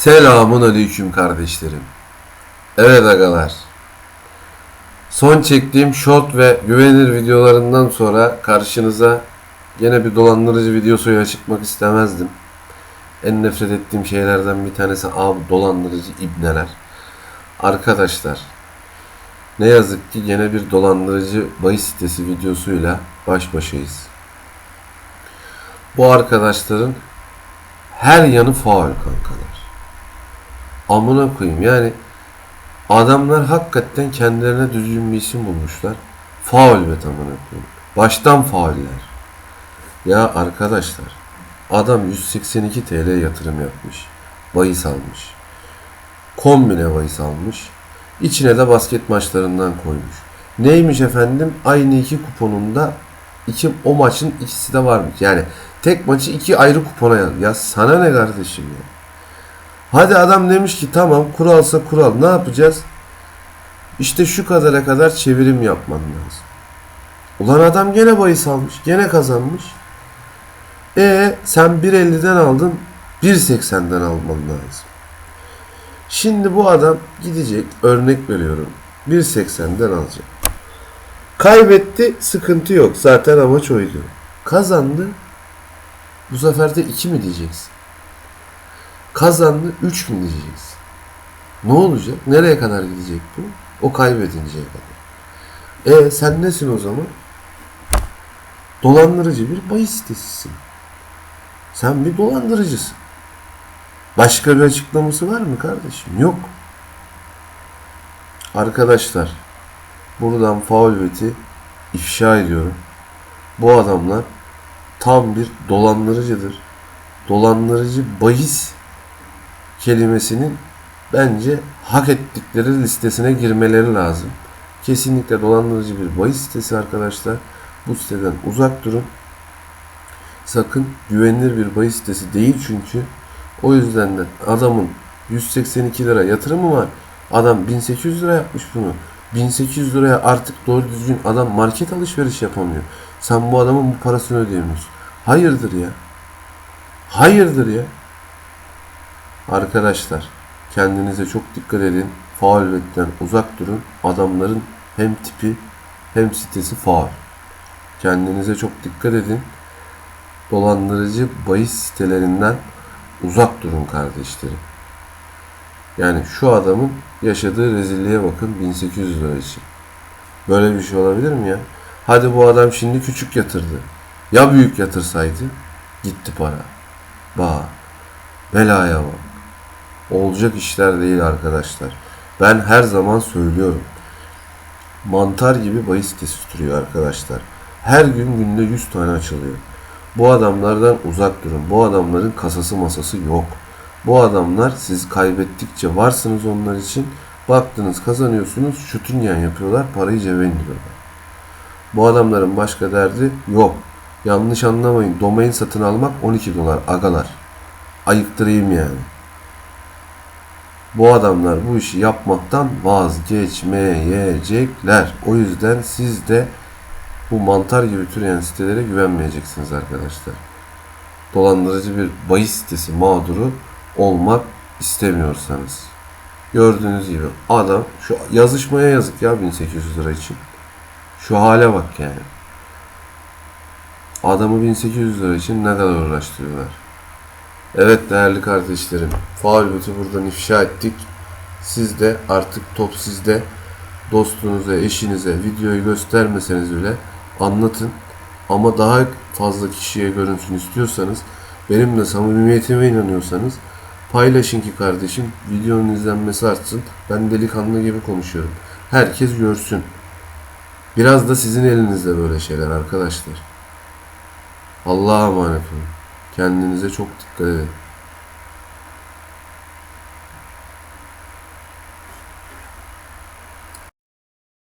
Selamun aleyküm kardeşlerim. Evet agalar. Son çektiğim short ve güvenilir videolarından sonra karşınıza yine bir dolandırıcı videosuyla çıkmak istemezdim. En nefret ettiğim şeylerden bir tanesi abi dolandırıcı ibneler. Arkadaşlar ne yazık ki yine bir dolandırıcı bahis sitesi videosuyla baş başayız. Bu arkadaşların her yanı faul kankalar. Amına koyayım yani adamlar hakikaten kendilerine düzgün bir isim bulmuşlar. Faul bet amına koyayım. Baştan fauller. Ya arkadaşlar adam 182 TL yatırım yapmış. Bahis almış. Kombine bahis almış. İçine de basket maçlarından koymuş. Neymiş efendim? Aynı iki kuponunda iki o maçın ikisi de varmış. Yani tek maçı iki ayrı kupona yaz. Ya sana ne kardeşim ya? Hadi adam demiş ki tamam kuralsa kural ne yapacağız? İşte şu kadara kadar çevirim yapman lazım. Ulan adam gene bahis almış. Gene kazanmış. E sen 1.50'den aldın 1.80'den alman lazım. Şimdi bu adam gidecek örnek veriyorum 1.80'den alacak. Kaybetti sıkıntı yok zaten amaç oydu. Kazandı bu sefer de 2 mi diyeceksin? Kazandı 3 mü diyeceksin? Ne olacak? Nereye kadar gidecek bu? O kaybedinceye kadar. E sen nesin o zaman? Dolandırıcı bir bahis sitesisin. Sen bir dolandırıcısın. Başka bir açıklaması var mı kardeşim? Yok. Arkadaşlar buradan faul beti ifşa ediyorum. Bu adamlar tam bir dolandırıcıdır. Dolandırıcı bahis kelimesinin bence hak ettikleri listesine girmeleri lazım. Kesinlikle dolandırıcı bir bahis sitesi arkadaşlar. Bu siteden uzak durun. Sakın güvenilir bir bahis sitesi değil çünkü. O yüzden de adamın 182 lira yatırımı var. Adam 1800 lira yapmış bunu. 1800 liraya artık doğru düzgün adam market alışveriş yapamıyor. Sen bu adamın bu parasını ödeyemiyorsun. Hayırdır ya? Hayırdır ya? Arkadaşlar kendinize çok dikkat edin. Faul betten uzak durun. Adamların hem tipi hem sitesi faul. Kendinize çok dikkat edin. Dolandırıcı bahis sitelerinden uzak durun kardeşlerim. Yani şu adamın yaşadığı rezilliğe bakın 1800 lira için. Böyle bir şey olabilir mi ya? Hadi bu adam şimdi küçük yatırdı. Ya büyük yatırsaydı? Gitti para. Bak. Belaya bak. Olacak işler değil arkadaşlar. Ben her zaman söylüyorum. Mantar gibi bahis sitesi tutuyor arkadaşlar. Her gün günde 100 tane açılıyor. Bu adamlardan uzak durun. Bu adamların kasası masası yok. Bu adamlar siz kaybettikçe varsınız onlar için. Baktınız kazanıyorsunuz şutingen yapıyorlar parayı cebe indiriyorlar. Bu adamların başka derdi yok. Yanlış anlamayın. Domain satın almak 12 dolar agalar. Ayıktırayım yani. Bu adamlar bu işi yapmaktan vazgeçmeyecekler. O yüzden siz de bu mantar gibi türeyen sitelere güvenmeyeceksiniz arkadaşlar. Dolandırıcı bir bahis sitesi mağduru olmak istemiyorsanız. Gördüğünüz gibi adam şu yazışmaya yazık ya 1800 lira için. Şu hale bak yani. Adamı 1800 lira için ne kadar uğraştırıyorlar. Evet değerli kardeşlerim. Faul botu buradan ifşa ettik. Siz de artık top sizde. Dostunuza, eşinize videoyu göstermeseniz bile anlatın. Ama daha fazla kişiye görünsün istiyorsanız benimle samimiyetime inanıyorsanız paylaşın ki kardeşim videonun izlenmesi artsın. Ben delikanlı gibi konuşuyorum. Herkes görsün. Biraz da sizin elinizde böyle şeyler arkadaşlar. Allah'a emanet olun. Kendinize çok dikkat edin.